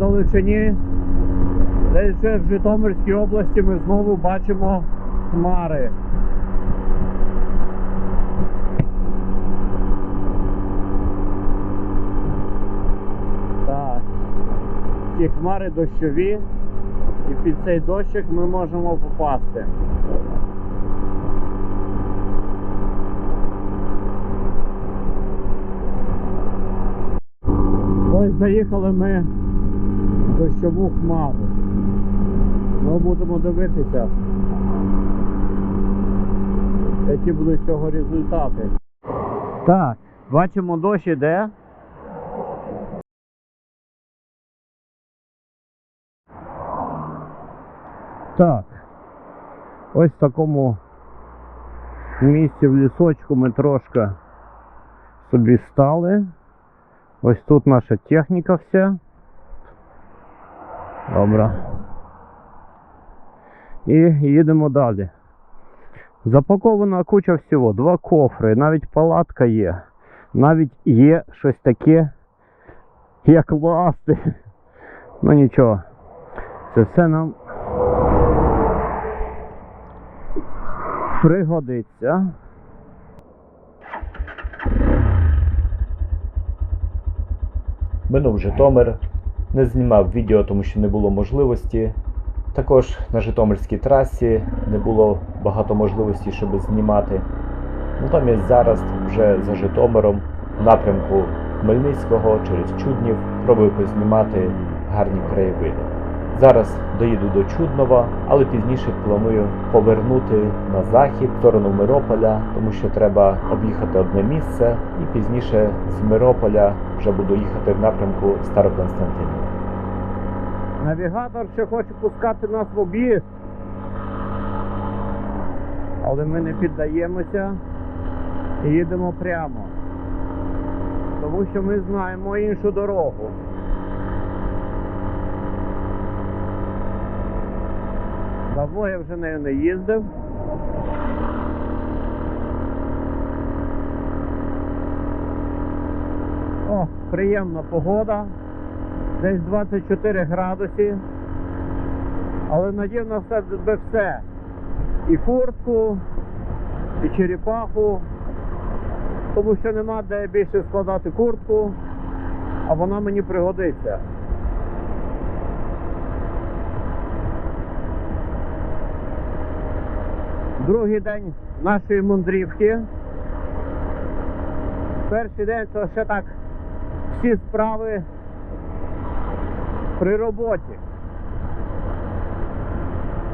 вдалечині, десь в Житомирській області ми знову бачимо хмари. Так. Ці хмари дощові, і під цей дощик ми можемо попасти. Ось заїхали ми дощову хмару. Ми будемо дивитися, які будуть цього результати. Так, бачимо дощ іде. Так. Ось в такому місці в лісочку ми трошки собі стали. Ось тут наша техніка вся. Добре. І їдемо далі. Запакована куча всього, два кофри, навіть палатка є. Навіть є щось таке, як ласти. Ну нічого. Це все нам пригодиться. Минув Житомир, не знімав відео, тому що не було можливості. Також на Житомирській трасі не було багато можливостей, щоб знімати. Натомість зараз вже за Житомиром в напрямку Хмельницького через Чуднів пробую познімати гарні краєвиди. Зараз доїду до Чуднова, але пізніше планую повернути на захід в сторону Мирополя, тому що треба об'їхати одне місце, і пізніше з Мирополя вже буду їхати в напрямку Староконстантинів. Навігатор ще хоче пускати нас в об'їзд. Але ми не піддаємося і їдемо прямо. Тому що ми знаємо іншу дорогу. Давно я вже нею не їздив. О, приємна погода. Десь 24 градуси. Але надів на себе все. І куртку, і черепаху. Тому що нема де більше складати куртку, а вона мені пригодиться. Другий день нашої мандрівки. Перший день то ще так всі справи при роботі.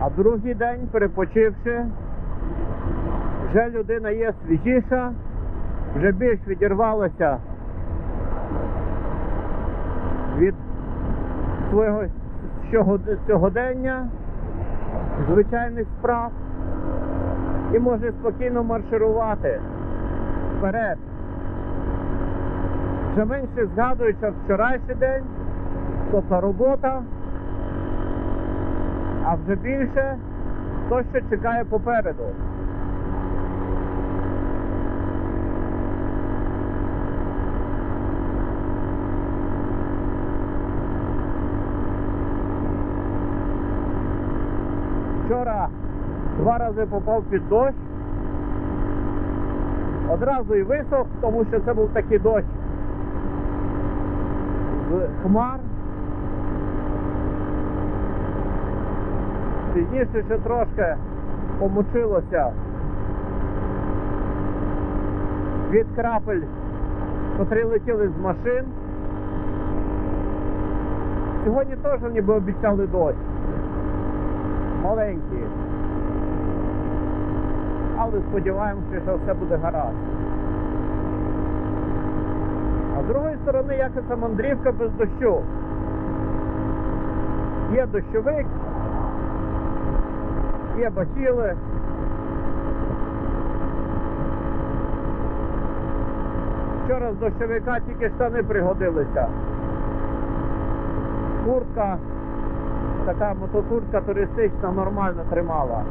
А другий день, перепочивши, вже людина є свіжіша, вже більш відірвалася від свого сьогодення, звичайних справ і може спокійно марширувати вперед. Вже менше згадуючи вчорашній день, тобто робота, а вже більше то, що чекає попереду. Вчора два рази попав під дощ. Одразу і висох, тому що це був такий дощ з хмар. Пізніше ще трошки помочилося від крапель, котрі летіли з машин. Сьогодні теж ніби обіцяли дощ. Маленький. Але сподіваємося, що все буде гаразд. А з другої сторони, як ця мандрівка без дощу. Є дощовик, є бахіли. Вчора з дощовика тільки штани пригодилися. Куртка, така мотокуртка туристична нормально тримала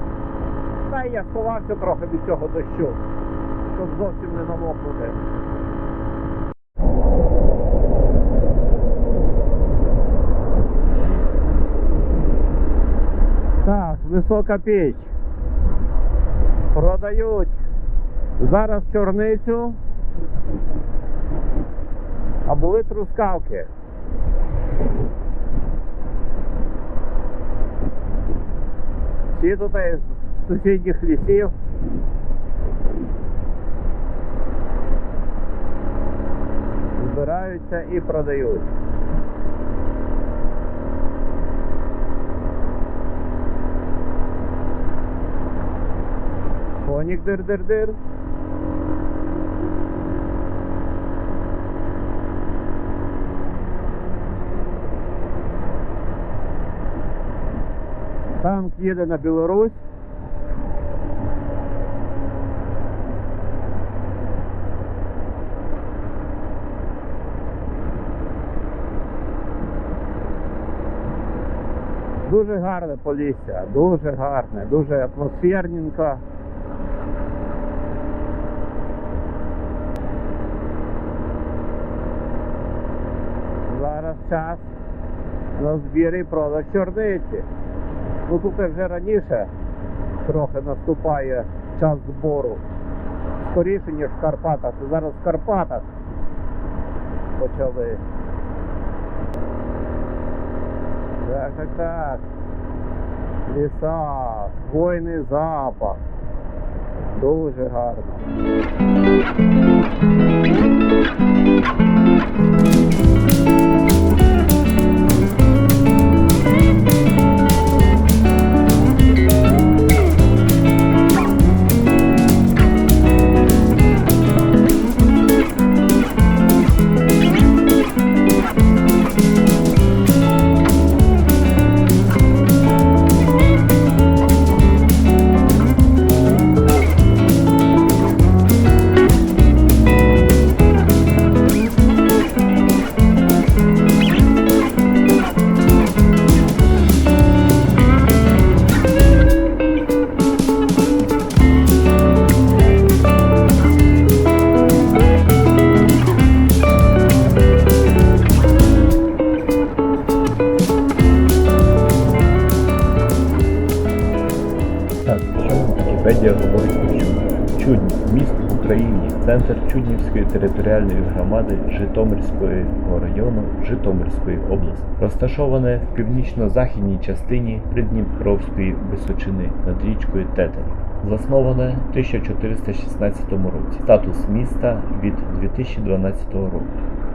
та я сховався трохи від цього дощу, щоб зовсім не намокнути. Так, висока піч. Продають зараз чорницю, а були трускавки. Ці тут із сусідніх лісів. Збираються і продають. Фонік дир-дир-дир. Танк їде на Білорусь. Дуже гарне полісся, дуже гарне, дуже атмосферненько. Зараз час на збір і продаж чорниці. Ну тут вже раніше трохи наступає час збору. Скоріше, ніж в Карпатах. Зараз в Карпатах почали. Так, так, так. Ліса, хвойний запах. Дуже гарно. Чуднівської територіальної громади Житомирського району Житомирської області, розташоване в північно-західній частині Придніпровської височини над річкою Тетерів. Засноване в 1416 році. Статус міста від 2012 року.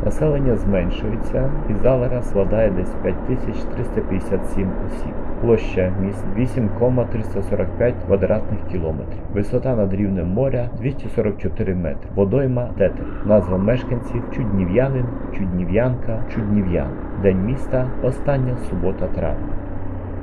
Населення зменшується і зараз складає десь 5357 осіб. Площа міст 8,345 квадратних кілометрів. Висота над рівнем моря 244 метри. Водойма Тетер. Назва мешканців Чуднів'янин, Чуднів'янка, Чуднів'ян. День міста остання субота травня.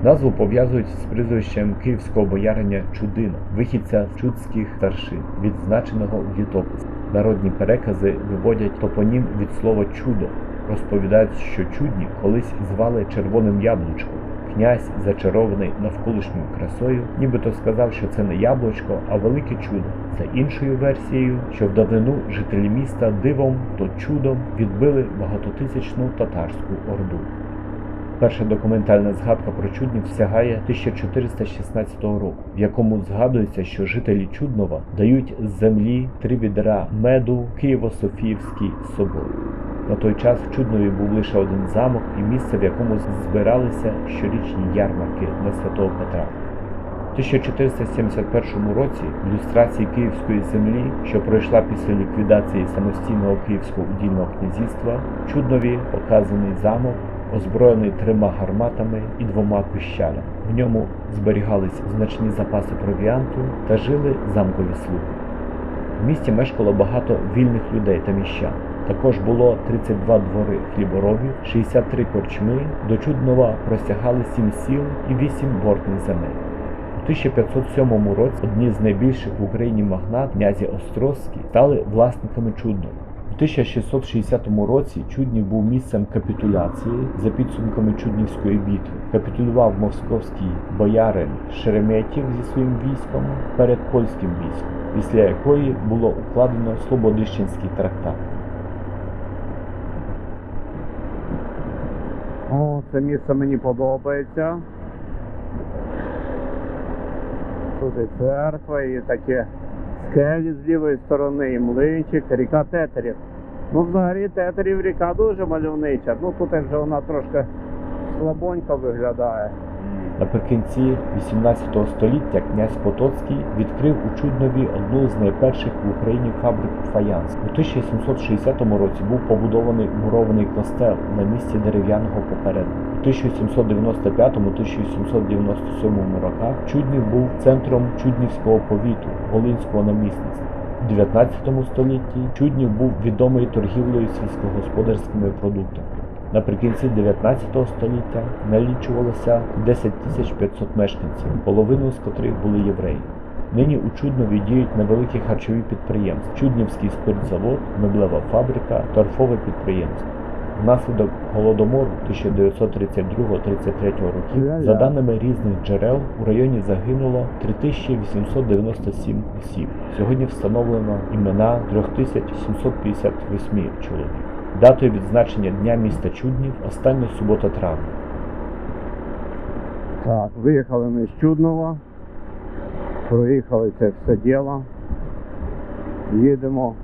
Назву пов'язують з прізвищем київського боярина Чудина, вихідця чудських старшин, відзначеного в літописі. Народні перекази виводять топонім від слова чудо. Розповідають, що чудні колись звали червоним яблучком. Князь, зачарований навколишньою красою, нібито сказав, що це не яблучко, а велике чудо. За іншою версією, що в давнину жителі міста дивом то чудом відбили багатотисячну татарську орду. Перша документальна згадка про Чуднів сягає 1416 року, в якому згадується, що жителі Чуднова дають з землі три відра меду Києво-Софіївський собор. На той час в Чуднові був лише один замок і місце, в якому збиралися щорічні ярмарки на Святого Петра. У 1471 році в люстрації Київської землі, що пройшла після ліквідації самостійного Київського удільного князівства, Чуднові показаний замок, озброєний трьома гарматами і двома пищалями. В ньому зберігались значні запаси провіанту та жили замкові слуги. В місті мешкало багато вільних людей та міщан. Також було 32 двори хліборобів, 63 корчми, до Чуднова простягали 7 сіл і 8 бортних земель. У 1507 році одні з найбільших в Україні магнат, князі Острозькі, стали власниками Чуднова. У 1660 році Чуднів був місцем капітуляції за підсумками Чуднівської битви. Капітулював московський боярин Шереметів зі своїм військом перед польським військом, після якої було укладено Слободищенський трактат. О, це місце мені подобається. Тут і церква, і таке скелі з лівої сторони, і млинчик, ріка тетерів. Ну, взагалі тетерів ріка дуже мальовнича. Ну тут вже вона трошки слабонько виглядає. Наприкінці 18 століття князь Потоцький відкрив у Чуднові одну з найперших в Україні фабрик фаянс. У 1760 році був побудований мурований костел на місці дерев'яного попередника. У 1795-1797 роках Чуднів був центром Чуднівського повіту Волинського намісництва. У 19 столітті Чуднів був відомий торгівлею сільськогосподарськими продуктами. Наприкінці 19 століття налічувалося 10 500 мешканців, половину з котрих були євреї. Нині у Чуднові діють невеликі харчові підприємства: Чуднівський спиртзавод, меблева фабрика, торфове підприємство. Внаслідок голодомору 1932-33 років, за даними різних джерел, у районі загинуло 3897 осіб. Сьогодні встановлено імена 3758 чоловік. Датою відзначення Дня міста Чуднів остання субота травня. Так, виїхали ми з Чуднова, проїхали це все діло. Їдемо.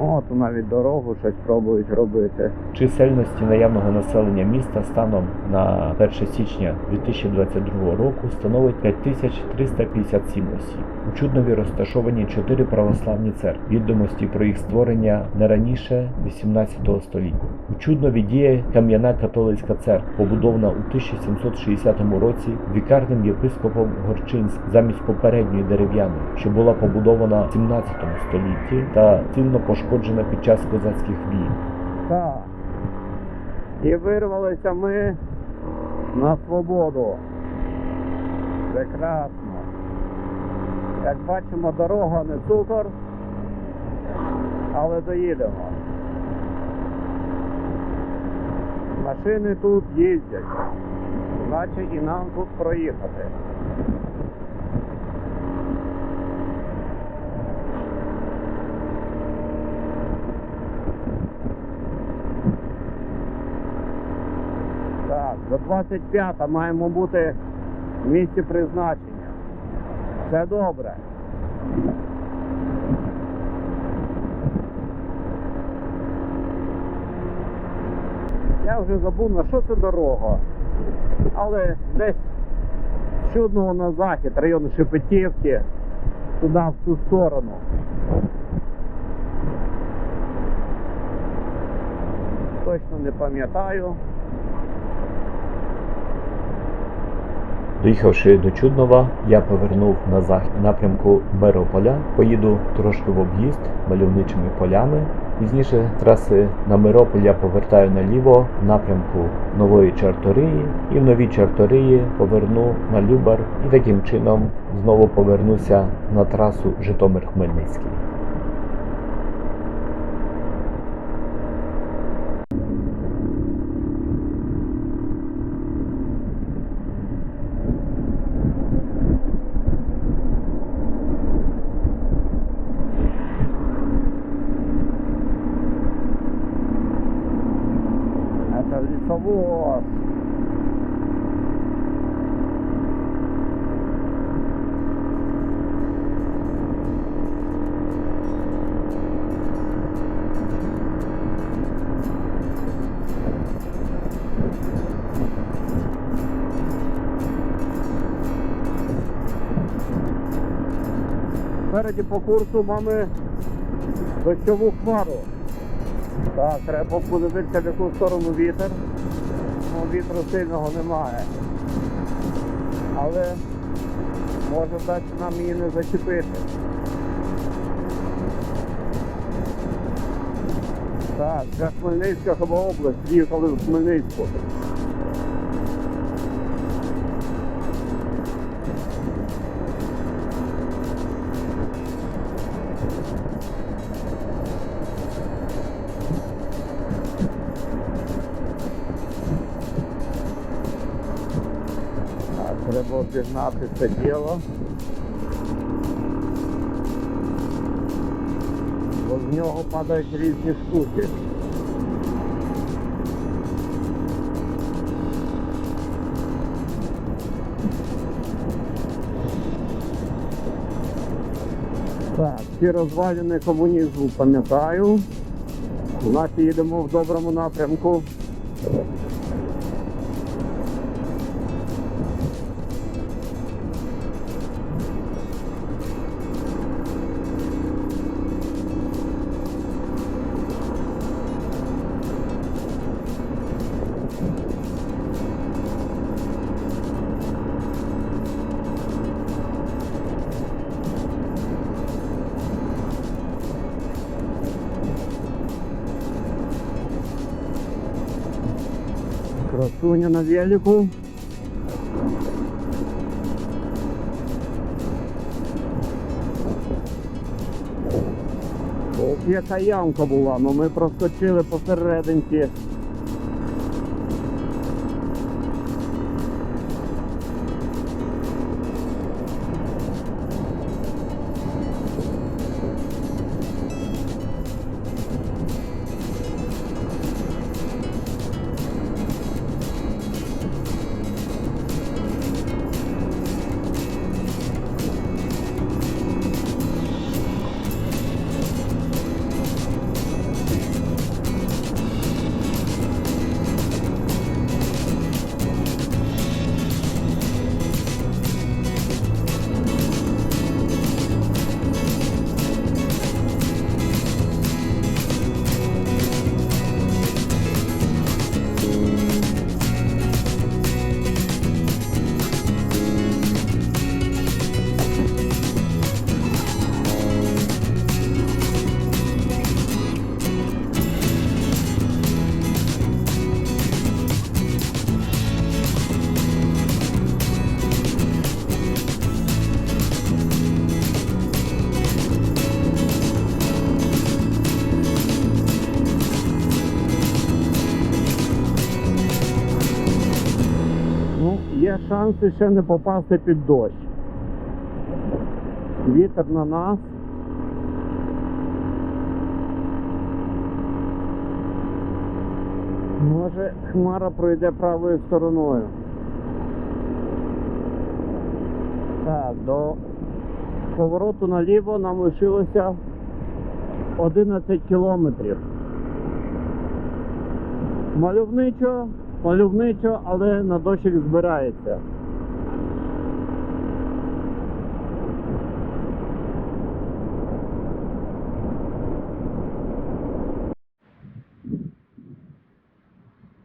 От навіть дорогу щось пробують робити. Чисельності наявного населення міста станом на 1 січня 2022 року становить 5357 осіб. У Чуднові розташовані чотири православні церкви. Відомості про їх створення не раніше 18 століття. У Чуднові діє кам'яна католицька церква, побудована у 1760 році вікарним єпископом Горчинським замість попередньої дерев'яної, що була побудована в 17 столітті та сильно пошкоджена під час козацьких війн. Так. І вирвалися ми на свободу. Прекрасно. Як бачимо, дорога не цукор, але доїдемо. Машини тут їздять. Значить і нам тут проїхати. Так, до 25 маємо бути в місці призначення. Це добре. Я вже забув на що це дорога. Але десь з Чудного на захід, район Шепетівки, туди в ту сторону. Точно не пам'ятаю. Доїхавши до Чуднова, я повернув на захід напрямку Мирополя, поїду трошки в об'їзд мальовничими полями. Пізніше траси на Мирополь я повертаю наліво в напрямку Нової Чарториї і в Новій Чарториї поверну на Любар і таким чином знову повернуся на трасу Житомир-Хмельницький. Спереді по курсу мами дощову хмару. Так, треба подивитися, в яку сторону вітер. Ну, вітру сильного немає. Але може вдасться нам її не зачепити. Так, це Хмельницька область, їхали в Хмельницьку. 111 дело. Бо з нього падають різні штуки. Так, ці розвалини комунізму пам'ятаю. У нас їдемо в доброму напрямку. Красуня на велику. Яка ямка була, але ми проскочили посерединці. Шанси ще не попасти під дощ. Вітер на нас. Може, хмара пройде правою стороною. Так, до повороту наліво нам лишилося 11 кілометрів. Мальовничо, мальовничо, але на дощик збирається.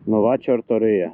Нова чортория.